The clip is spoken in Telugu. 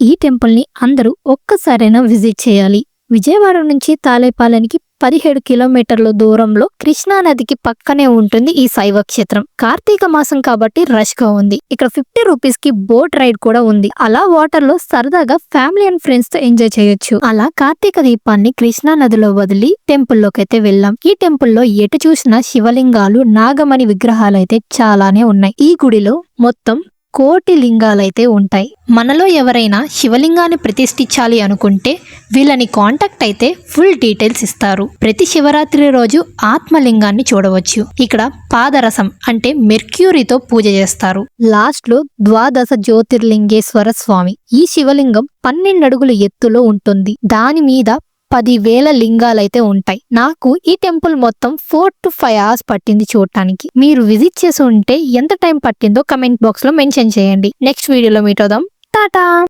ఈ టెంపుల్ని అందరూ ఒక్కసారైనా విజిట్ చేయాలి. విజయవాడ నుంచి తాలేపాలెనికి పదిహేడు కిలోమీటర్ల దూరంలో కృష్ణా నదికి పక్కనే ఉంటుంది ఈ శైవ క్షేత్రం. కార్తీక మాసం కాబట్టి రష్గా ఉంది. ఇక్కడ ఫిఫ్టీ రూపీస్కి బోట్ రైడ్ కూడా ఉంది. అలా వాటర్లో సరదాగా ఫ్యామిలీ అండ్ ఫ్రెండ్స్తో ఎంజాయ్ చేయొచ్చు. అలా కార్తీక దీపాన్ని కృష్ణా నదిలో వదిలి టెంపుల్లోకి అయితే వెళ్ళాం. ఈ టెంపుల్లో ఎటు చూసినా శివలింగాలు నాగమణి విగ్రహాలు అయితే చాలానే ఉన్నాయి. ఈ గుడిలో మొత్తం కోటి లింగాలైతే ఉంటాయి. మనలో ఎవరైనా శివలింగాన్ని ప్రతిష్ఠించాలి అనుకుంటే వీళ్ళని కాంటాక్ట్ అయితే ఫుల్ డీటెయిల్స్ ఇస్తారు. ప్రతి శివరాత్రి రోజు ఆత్మలింగాన్ని చూడవచ్చు. ఇక్కడ పాదరసం అంటే మెర్క్యూరీతో పూజ చేస్తారు. లాస్ట్లో ద్వాదశ జ్యోతిర్లింగేశ్వర స్వామి. ఈ శివలింగం పన్నెండు అడుగుల ఎత్తులో ఉంటుంది. దాని మీద పదివేల లింగాలైతే ఉంటాయి. నాకు ఈ టెంపుల్ మొత్తం ఫోర్ టు ఫైవ్ అవర్స్ పట్టింది చూడటానికి. మీరు విజిట్ చేసి ఉంటే ఎంత టైం పట్టిందో కమెంట్ బాక్స్లో మెన్షన్ చేయండి. నెక్స్ట్ వీడియోలో మీట్ అవుదాం. టాటా!